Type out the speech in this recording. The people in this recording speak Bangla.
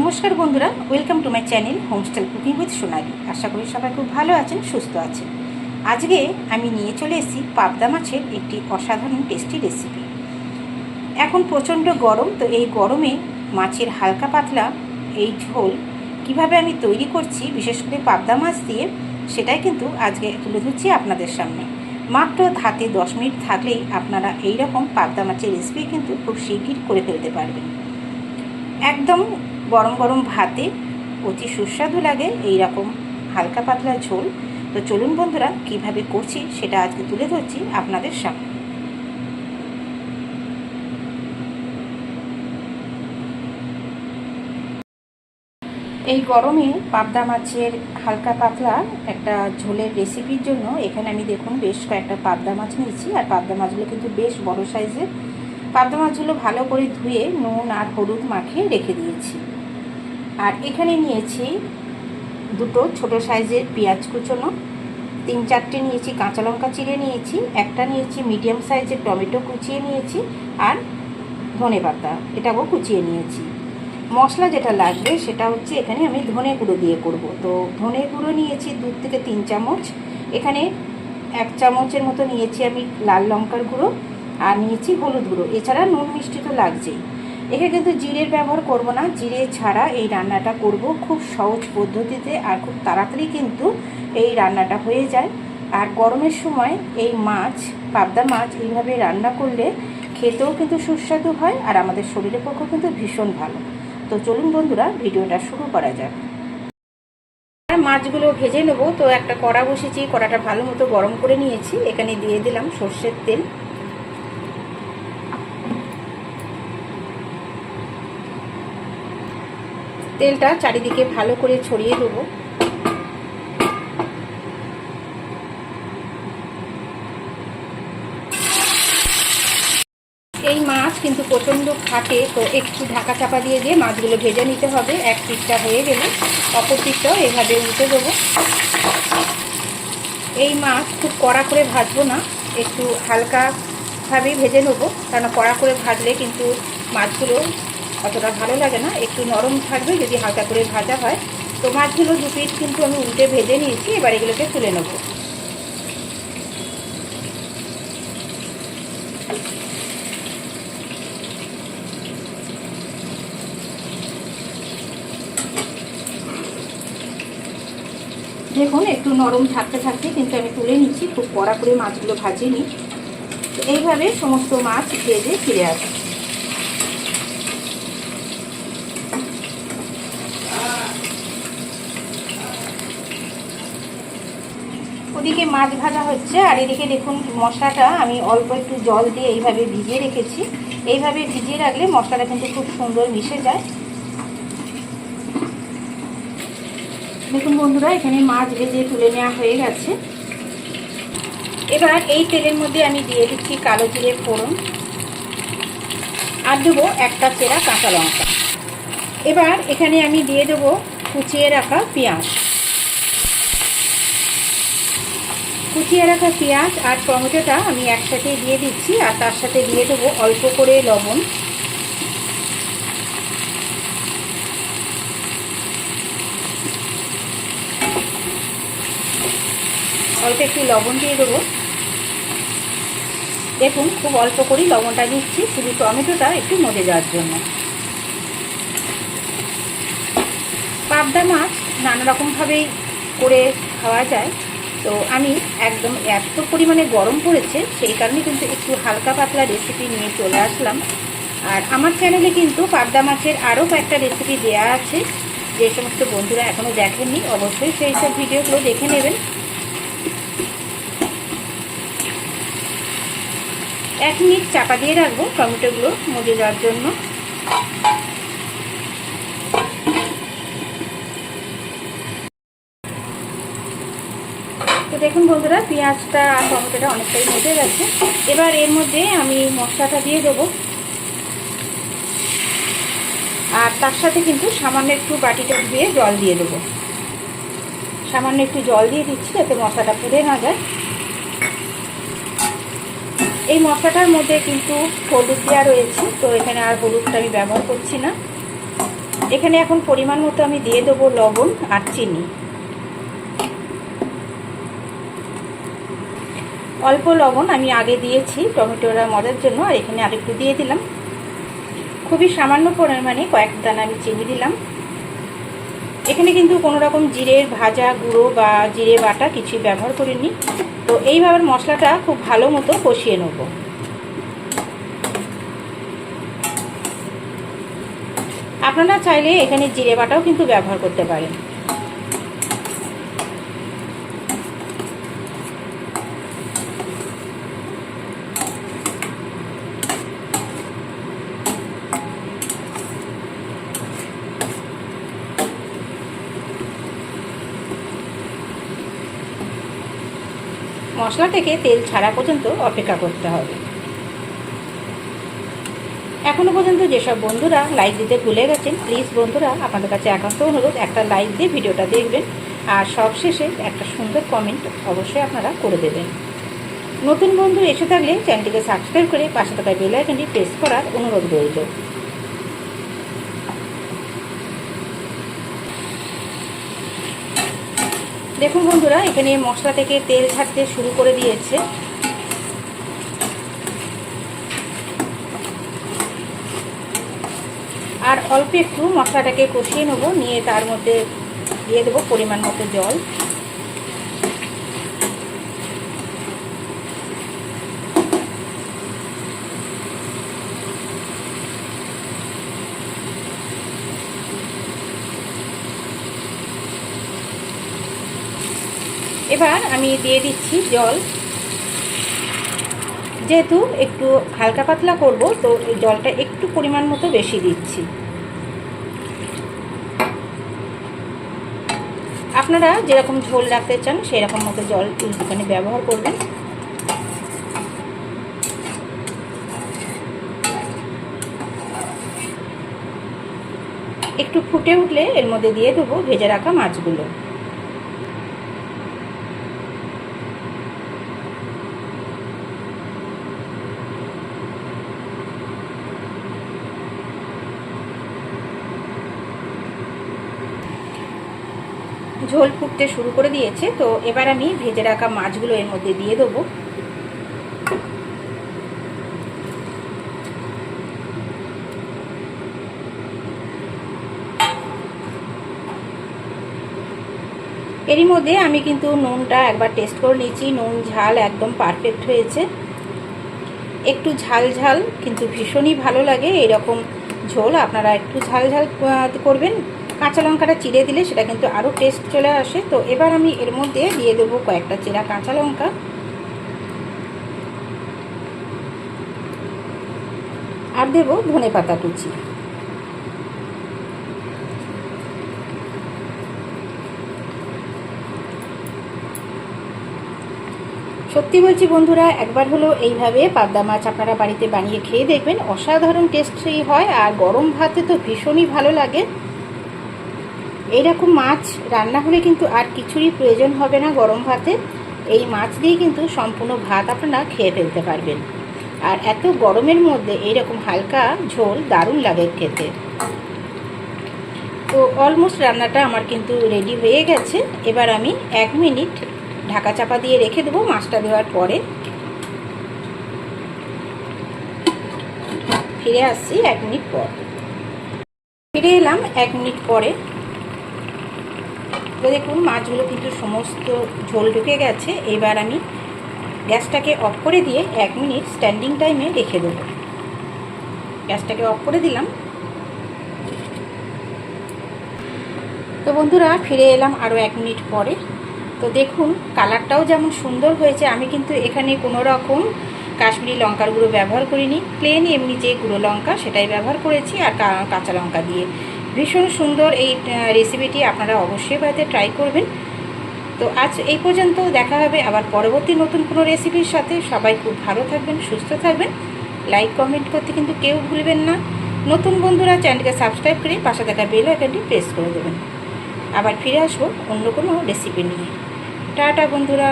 নমস্কার বন্ধুরা welcome to my channel homestyle cooking with Sonali. আশা করি সবাই খুব ভালো আছেন, সুস্থ আছেন। আজকে আমি নিয়ে চলে এসেছি পাবদা মাছের একটি অসাধারণ টেস্টি রেসিপি এখন প্রচণ্ড গরম, তো এই গরমে মাছের হালকা পাতলা এই ঝোল কীভাবে আমি তৈরি করছি, বিশেষ করে পাবদা মাছ দিয়ে, সেটাই কিন্তু আজকে তুলে ধরছি আপনাদের সামনে। মাত্র হাতে দশ মিনিট থাকলেই আপনারা এই রকম পাবদা মাছের রেসিপি কিন্তু খুব শিগগির করে ফেলতে পারবেন। একদম গরম গরম ভাতে অতি সুস্বাদু লাগে এই রকম হালকা পাতলা ঝোল। তো চলুন বন্ধুরা, কীভাবে করছি সেটা আজকে তুলে ধরছি আপনাদের সামনে। এই গরমে পাবদা মাছের হালকা পাতলা একটা ঝোলের রেসিপির জন্য এখানে আমি দেখুন বেশ কয়েকটা পাবদা মাছ নিয়েছি, আর পাবদা মাছগুলো কিন্তু বেশ বড় সাইজের পাবদা মাছগুলো ভালো করে ধুয়ে নুন আর হলুদ মাখিয়ে রেখে দিয়েছি। আর এখানে নিয়েছি দুটো ছোট সাইজের পেঁয়াজ কুচোনো। তিন চারটে নিয়েছি কাঁচা লঙ্কা চিড়ে নিয়েছি, একটা নিয়েছি মিডিয়াম সাইজের টমেটো কুচিয়ে নিয়েছি আর ধনে পাতা এটাও কুচিয়ে নিয়েছি। মশলা যেটা লাগবে সেটা হচ্ছে এখানে আমি ধনে গুঁড়ো দিয়ে করব। তো ধনে গুঁড়ো নিয়েছি দু থেকে তিন চামচ, এখানে এক চামচের মতো নিয়েছি আমি লাল লঙ্কার গুঁড়ো আর নিয়েছি হলুদ গুঁড়ো। এছাড়া নুন মিষ্টি তো লাগছেই। এখানে কিন্তু জিরের ব্যবহার করব না, জিরে ছাড়া এই রান্নাটা করব। খুব সহজ পদ্ধতিতে আর খুব তাড়াতাড়ি কিন্তু এই রান্নাটা হয়ে যায়। আর গরমের সময় এই মাছ, পাবদা মাছ এইভাবে রান্না করলে খেতেও কিন্তু সুস্বাদু হয় আর আমাদের শরীরের পক্ষেও কিন্তু ভীষণ ভালো। তো চলুন বন্ধুরা, ভিডিওটা শুরু করা যাক। মাছগুলো ভেজে নেব। তো একটা কড়া বসেছি, কড়াটা ভালো মতো গরম করে নিয়েছি। এখানে দিয়ে দিলাম সর্ষের তেল। তেলটা চারিদিকে ভালো করে ছড়িয়ে দেবো। এই মাছ কিন্তু প্রচণ্ড খাটে, তো একটু ঢাকা চাপা দিয়ে দিয়ে মাছগুলো ভেজে নিতে হবে। এক পিঠটা হয়ে গেলে অপর পিঠটাও এভাবে উঠে দেবো। এই মাছ খুব কড়া করে ভাজবো না, একটু হালকাভাবেই ভেজে নেব কারণ কড়া করে ভাজলে কিন্তু মাছগুলো অতটা ভালো লাগে না, একটু নরম থাকবে যদি হালকা করে ভাজা হয়। তো মাছগুলো দু পিস কিন্তু আমি উল্টে ভেজে নিয়েছি, এবার এগুলোকে তুলে নেব। দেখুন, একটু নরম থাকতে থাকতে কিন্তু আমি তুলে নিচ্ছি, খুব কড়া করে মাছগুলো ভাজিনি। এইভাবে সমস্ত মাছ ভেজে ফিরে আসি ওদিকে মাছ ভাজা হচ্ছে, আর এদিকে দেখুন মশলাটা আমি অল্প একটু জল দিয়ে এইভাবে ভিজিয়ে রেখেছি। এইভাবে ভিজিয়ে রাখলে মশলাটা কিন্তু খুব সুন্দর মিশে যায়। দেখুন বন্ধুরা, এখানে মাছ ভেজে তুলে নেওয়া হয়ে গেছে। এবার এই তেলের মধ্যে আমি দিয়ে দিচ্ছি কালো জিরে ফোড়ন। আর দেবো একটা চেরা কাঁচা লঙ্কা। এবার এখানে আমি দিয়ে দেবো কুচিয়ে রাখা পেঁয়াজ। কুচিয়ে রাখা পেঁয়াজ আর টমেটোটা আমি একসাথে দিয়ে দিচ্ছি আর তার সাথে দিয়ে দেবো অল্প করে লবণ। অল্প একটু লবণ দিয়ে দেবো। দেখুন, খুব অল্প করেই লবণটা দিচ্ছি, শুধু টমেটোটা একটু মজে যাওয়ার জন্য। পাবদা মাছ নানা রকমভাবেই করে খাওয়া যায়। তো আমি একদম এত পরিমাণে গরম পড়েছে, সেই কারণে কিন্তু একটু হালকা পাতলা রেসিপি নিয়ে চলে আসলাম। আর আমার চ্যানেলে কিন্তু পাবদা মাছের আরও কয়েকটা রেসিপি দেওয়া আছে, যে সমস্ত বন্ধুরা এখনও দেখেননি, অবশ্যই সেই সব ভিডিওগুলো দেখে নেবেন। এক মিনিট চাপা দিয়ে রাখব টমেটোগুলো মজে যাওয়ার জন্য। তো দেখুন বন্ধুরা, পেঁয়াজটা আর টমেটোটা অনেকটাই মজে গেছে। এবার এর মধ্যে আমি মশলাটা দিয়ে দেবো। আর তার সাথে কিন্তু সামান্য একটু বাটিটা ধুয়ে জল দিয়ে দেবো। সামান্য একটু জল দিয়ে দিচ্ছি যাতে মশলাটা পুড়ে না যায়। এই মশলাটার মধ্যে কিন্তু হলুদ দেওয়া রয়েছে, তো এখানে আর হলুদটা আমি ব্যবহার করছি না। এখানে এখন পরিমাণ মতো আমি দিয়ে দেবো লবণ আর চিনি। অল্প লবণ আমি আগে দিয়েছি টমেটোরা মজার জন্য, আর এখানে আরেকটু দিয়ে দিলাম। খুবই সামান্য পরিমাণে কয়েক দানা আমি চিনি দিলাম। এখানে কিন্তু কোনো রকম জিরের ভাজা গুঁড়ো বা জিরে বাটা কিছুই ব্যবহার করিনি। তো এইভাবে মশলাটা খুব ভালো মতো কষিয়ে নেব। আপনারা চাইলে এখানে জিরে বাটাও কিন্তু ব্যবহার করতে পারেন। মশলা থেকে তেল ছাড়া পর্যন্ত অপেক্ষা করতে হবে। এখনও পর্যন্ত যেসব বন্ধুরা লাইক দিতে ভুলে গেছেন প্লিজ বন্ধুরা, আপনাদের কাছে একান্ত অনুরোধ, একটা লাইক দিয়ে ভিডিওটা দেখবেন আর সব শেষে একটা সুন্দর কমেন্ট অবশ্যই আপনারা করে দেবেন। নতুন বন্ধু এসে থাকলে চ্যানেলটিকে সাবস্ক্রাইব করে পাশে থাকা বেল আইকনটি প্রেস করার অনুরোধ রইল। দেখুন বন্ধুরা, এখানে মশলা থেকে তেল ছাড়তে শুরু করে দিয়েছে। আর অল্প একটু মশলাটাকে কষিয়ে নেব, নিয়ে তার মধ্যে দিয়ে দেবো পরিমাণ মতো জল। এবার আমি দিয়ে দিচ্ছি জল। যেহেতু একটু হালকা পাতলা করব, তো এই জলটা একটু পরিমাণ মতো বেশি দিচ্ছি। আপনারা যেরকম ঝোল রাখতে চান সেই রকম মতো জল এখানে ব্যবহার করবেন। একটু ফুটে উঠলে এর মধ্যে দিয়ে দেবো ভেজে রাখা মাছগুলো। ঝোল ফুটতে শুরু করে দিয়েছে, তো এবার আমি ভেজে রাখা মাছগুলো এর মধ্যে দিয়ে দেবো। এরই মধ্যে আমি কিন্তু নুনটা একবার টেস্ট করে নিয়েছি, নুন, ঝাল একদম পারফেক্ট হয়েছে। একটু ঝাল ঝাল, কিন্তু ভীষণই ভালো লাগে। এরকম ঝোল আপনারা একটু ঝাল ঝাল করবেন। কাঁচা লঙ্কাটা চিড়ে দিলে সেটা কিন্তু আরও টেস্ট চলে আসে। তো এবার আমি এর মধ্যে দিয়ে দেবো কয়েকটা চেরা কাঁচা লঙ্কা। আর দেবো ধনে পাতা কুচি। সত্যি বলছি বন্ধুরা, একবার হলো এইভাবে পাবদা মাছ আপনারা বাড়িতে বানিয়ে খেয়ে দেখবেন। অসাধারণ টেস্টই হয়, আর গরম ভাতে তো ভীষণই ভালো লাগে। এইরকম মাছ রান্না হলে কিন্তু আর কিছুরই প্রয়োজন হবে না গরম ভাতে। এই মাছ দিয়ে কিন্তু সম্পূর্ণ ভাত আপনারা খেয়ে ফেলতে পারবেন। আর এত গরমের মধ্যে এইরকম হালকা ঝোল দারুণ লাগে খেতে। তো অলমোস্ট রান্নাটা আমার কিন্তু রেডি হয়ে গেছে। এবার আমি এক মিনিট ঢাকা চাপা দিয়ে রেখে দেবো মাছটা দেওয়ার পরে। ফিরে আসছি এক মিনিট পর। ফিরে এলাম এক মিনিট পরে। তো দেখুন, মাছগুলো কিন্তু সমস্ত ঝোল ঢুকে গেছে। এবার আমি গ্যাসটাকে অফ করে দিয়ে এক মিনিট স্ট্যান্ডিং টাইমে রেখে দেবো। গ্যাসটাকে অফ করে দিলাম। তো বন্ধুরা, ফিরে এলাম আরও এক মিনিট পরে। তো দেখুন, কালারটাও যেমন সুন্দর হয়েছে, আমি কিন্তু এখানে কোনো রকম কাশ্মীরি লঙ্কার গুঁড়ো ব্যবহার করিনি। প্লেন এমনি যে গুঁড়ো লঙ্কা, সেটাই ব্যবহার করেছি, আর কাঁচা লঙ্কা দিয়ে। ভীষণ সুন্দর এই রেসিপিটি আপনারা অবশ্যই বাড়িতে ট্রাই করবেন। তো আজ এই পর্যন্ত দেখা হবে আবার পরবর্তী নতুন কোনো রেসিপির সাথে। সবাই খুব ভালো থাকবেন, সুস্থ থাকবেন। লাইক কমেন্ট করতে কিন্তু কেউ ভুলবেন না। নতুন বন্ধুরা চ্যানেলকে সাবস্ক্রাইব করে পাশে থাকা বেল আইকনটি প্রেস করে দেবেন। আবার ফিরে আসব অন্য কোনো রেসিপি নিয়ে। টাটা বন্ধুরা।